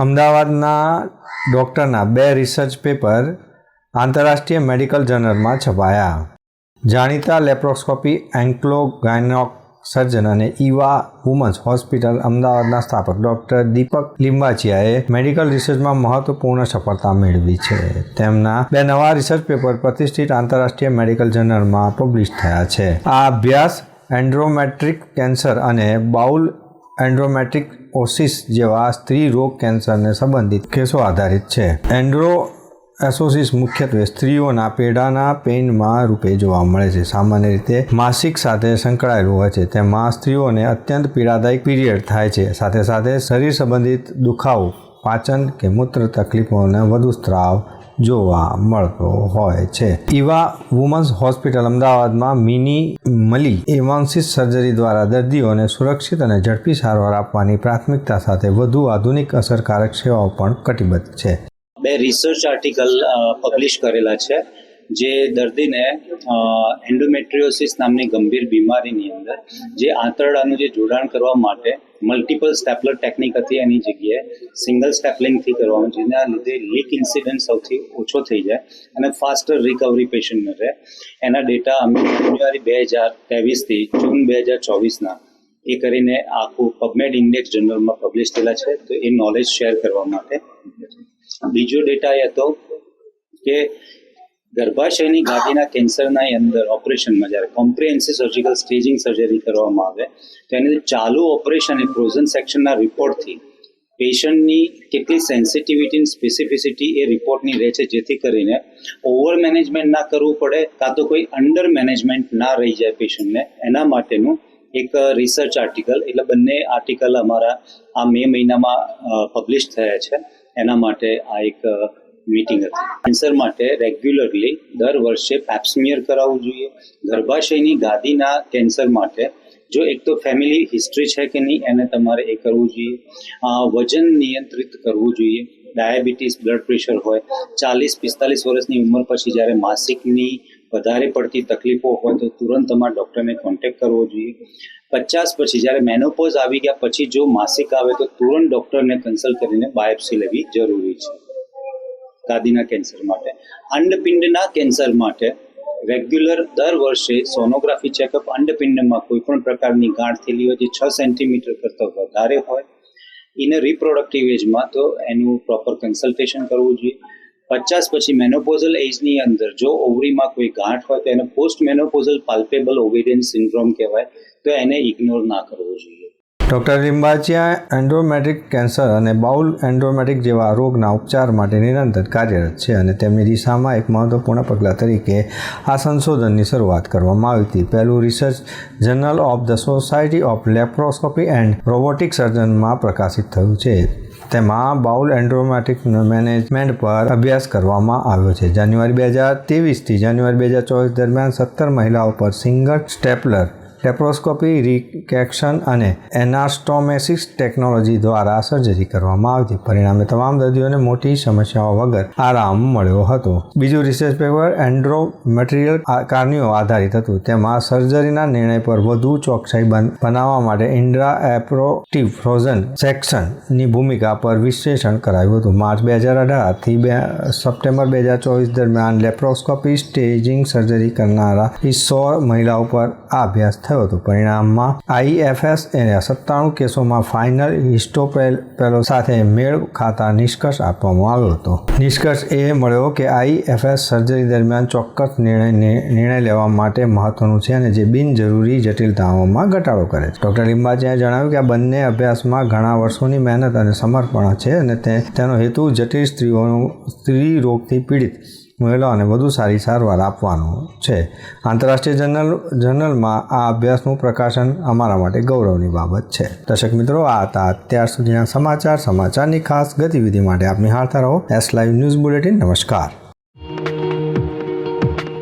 અમદાવાદના ડૉક્ટરના બે રિસર્ચ પેપર આંતરરાષ્ટ્રીય મેડિકલ જર્નલમાં છપાયા. જાણીતા લેપ્રોસ્કોપી એન્ક્લો ગાયનોક સર્જન અને ઈવા વુમન્સ હોસ્પિટલ અમદાવાદના સ્થાપક ડૉક્ટર દીપક લિંબાચિયાએ મેડિકલ રિસર્ચમાં મહત્વપૂર્ણ સફળતા મેળવી છે. તેમના બે નવા રિસર્ચ પેપર પ્રતિષ્ઠિત આંતરરાષ્ટ્રીય મેડિકલ જર્નલમાં પબ્લિશ થયા છે. આ અભ્યાસ એન્ડ્રોમેટ્રિક કેન્સર અને બાઉલ એન્ડ્રોમેટ્રિક ઓસિસ જેવા સ્ત્રી રોગ કેન્સરને સંબંધિત કેસો આધારિત છે. એન્ડ્રો એસોસિસ મુખ્યત્વે સ્ત્રીઓના પેઢાના પેઇનમાં રૂપે જોવા મળે છે. સામાન્ય રીતે માસિક સાથે સંકળાયેલું હોય છે. તેમાં સ્ત્રીઓને અત્યંત પીડાદાયક પીરિયડ થાય છે. સાથે સાથે શરીર સંબંધિત દુખાવો, પાચન કે મૂત્ર તકલીફોને વધુ સ્ત્રાવ જોવા મળતો હોય છે. ઇવા વુમન્સ હોસ્પિટલ અમદાવાદમાં મિની મલી એવાન્સિસ સર્જરી દ્વારા દર્દીઓને સુરક્ષિત અને ઝડપી સારવાર આપવાની પ્રાથમિકતા સાથે વધુ આધુનિક અસરકારક સેવાઓ પણ કટિબદ્ધ છે. બે રિસર્ચ આર્ટિકલ પબ્લિશ કરેલા છે. જે દર્દીને એન્ડોમેટ્રિયોસિસ નામની ગંભીર બીમારીની અંદર, જે આંતરડાનું જે જોડાણ કરવા માટે મલ્ટિપલ સ્ટેપલર ટેકનિક હતી એની જગ્યાએ સિંગલ સ્ટેપલિંગથી કરવાનું, જેના લીધે લીક ઇન્સિડન્ટ સૌથી ઓછો થઈ જાય અને ફાસ્ટર રિકવરી પેશન્ટને રહે. એના ડેટા અમે જાન્યુઆરી બે હજાર ત્રેવીસથી જૂન બે હજાર ચોવીસના એ કરીને આખું પબમેડ ઇન્ડેક્સ જર્નલમાં પબ્લિશ થયેલા છે, તો એ નોલેજ શેર કરવા માટે. બીજો ડેટા એ હતો કે ગર્ભાશયની ગાદીના કેન્સરના અંદર ઓપરેશનમાં જ્યારે કોમ્પ્રિહેન્સિવ સર્જિકલ સ્ટેજિંગ સર્જરી કરવામાં આવે, તો એની ચાલુ ઓપરેશન એ ફ્રોઝન સેક્શનના રિપોર્ટથી પેશન્ટની કેટલી સેન્સિટિવિટી સ્પેસિફિસિટી એ રિપોર્ટની રહે છે, જેથી કરીને ઓવર મેનેજમેન્ટ ના કરવું પડે, કાં તો કોઈ અંડર મેનેજમેન્ટ ના રહી જાય પેશન્ટને. એના માટેનું એક રિસર્ચ આર્ટિકલ, એટલે બંને આર્ટિકલ અમારા આ મે મહિનામાં પબ્લિશ થયા છે. એના માટે આ એક મીટિંગ હતી. કેન્સર માટે રેગ્યુલરલી દર વર્ષે પેપ્સમિયર કરાવવું જોઈએ. ગર્ભાશયની ગાદીના કેન્સર માટે જો એક તો ફેમિલી હિસ્ટ્રી છે કે નહીં, એને તમારે એ કરવું જોઈએ. વજન નિયંત્રિત કરવું જોઈએ. ડાયાબિટીસ બ્લડ પ્રેશર હોય. ચાલીસ, પિસ્તાલીસ વર્ષની ઉંમર પછી જ્યારે માસિકની વધારે પડતી તકલીફો હોય તો તુરંત તમારા ડૉક્ટરને કોન્ટેક્ટ કરવો જોઈએ. પચાસ પછી જ્યારે મેનોપોઝ આવી ગયા પછી જો માસિક આવે તો તુરંત ડૉક્ટરને કન્સલ્ટ કરીને બાયોપ્સી લેવી જરૂરી છે. ગાદીના કેન્સર માટે. અંડપિંડના કેન્સર માટે રેગ્યુલર દર વર્ષે સોનોગ્રાફી ચેકઅપ અંડપિંડમાં કોઈ પણ પ્રકારની ગાંઠ થયેલી હોય જે છ સેન્ટીમીટર કરતાં વધારે હોય ઇન રિપ્રોડક્ટિવ એજમાં તો એનું પ્રોપર કન્સલ્ટેશન કરવું જોઈએ. પચાસ પછી મેનોપોઝલ એજની અંદર જો ઓવરીમાં કોઈ ગાંઠ હોય તો એને post menopausal palpable ovarian syndrome કહેવાય, તો એને ઇગ્નોર ના કરવો જોઈએ. ડૉક્ટર લિંબાચિયા એન્ડ્રોમેટ્રિક કેન્સર અને બાઉલ એન્ડ્રોમેટ્રિક જેવા રોગના ઉપચાર માટે નિરંતર કાર્યરત છે અને તેમની દિશામાં એક મહત્વપૂર્ણ પગલાં તરીકે આ સંશોધનની શરૂઆત કરવામાં આવી હતી. પહેલું research journal of the society of laparoscopy and robotic સર્જનમાં પ્રકાશિત થયું છે. તેમાં બાઉલ એન્ડ્રોમેટિક મેનેજમેન્ટ પર અભ્યાસ કરવામાં આવ્યો છે. જાન્યુઆરી બે હજાર ત્રેવીસથી જાન્યુઆરી બે હજાર ચોવીસ દરમિયાન સત્તર મહિલાઓ પર સિંગલ સ્ટેપલર લેપ્રોસ્કોપી, રિકેક્શન અને એનાસ્ટોમેસિસ ટેકનોલોજી દ્વારા સર્જરી કરવામાં આવતી. પરિણામે તમામ દર્દીઓને મોટી સમસ્યાઓ વગર આરામ મળ્યો હતો. બીજું રિસર્ચ પેપર એન્ડ્રો મટીરિયલ કાર્નિયો આધારિત હતું. તેમાં સર્જરીના નિર્ણય પર વધુ ચોકસાઈ બન- બનાવવા માટે ઇન્ડ્રા એપ્રોટિવ ફ્રોઝન સેક્શનની ભૂમિકા પર વિશ્લેષણ કરાયું હતું. માર્ચ બે હજાર અઢારથી બે, સપ્ટેમ્બર બે હજાર ચોવીસ દરમિયાન લેપ્રોસ્કોપી સ્ટેજિંગ સર્જરી કરનારા સો મહિલાઓ પર આ અભ્યાસ થયો હતો. પરિણામમાં આઈએફએસ એને સત્તાણું કેસોમાં ફાઇનલ હિસ્ટોપેલો સાથે મેળ ખાતા નિષ્કર્ષ આપવામાં આવ્યો હતો. નિષ્કર્ષ એ મળ્યો કે આઈએફએસ સર્જરી દરમિયાન ચોક્કસ નિર્ણય નિર્ણય લેવા માટે મહત્વનું છે અને જે બિનજરૂરી જટિલતાઓમાં ઘટાડો કરે છે. ડૉક્ટર લિંબાચિયાએ જણાવ્યું કે આ બંને અભ્યાસમાં ઘણા વર્ષોની મહેનત અને સમર્પણ છે અને તેનો હેતુ જટિલ સ્ત્રીઓનું, સ્ત્રી રોગથી પીડિત મહિલાઓને વધુ સારી સારવાર આપવાનો છે. આંતરરાષ્ટ્રીય જર્નલ, જર્નલમાં આ અભ્યાસનું પ્રકાશન અમારા માટે ગૌરવની બાબત છે. દર્શક મિત્રો, આ હતા અત્યાર સુધીના સમાચાર. સમાચારની ખાસ ગતિવિધિ માટે આપ નિહાળતા રહો. એસ લાઈવ ન્યૂઝ બુલેટિન નમસ્કાર.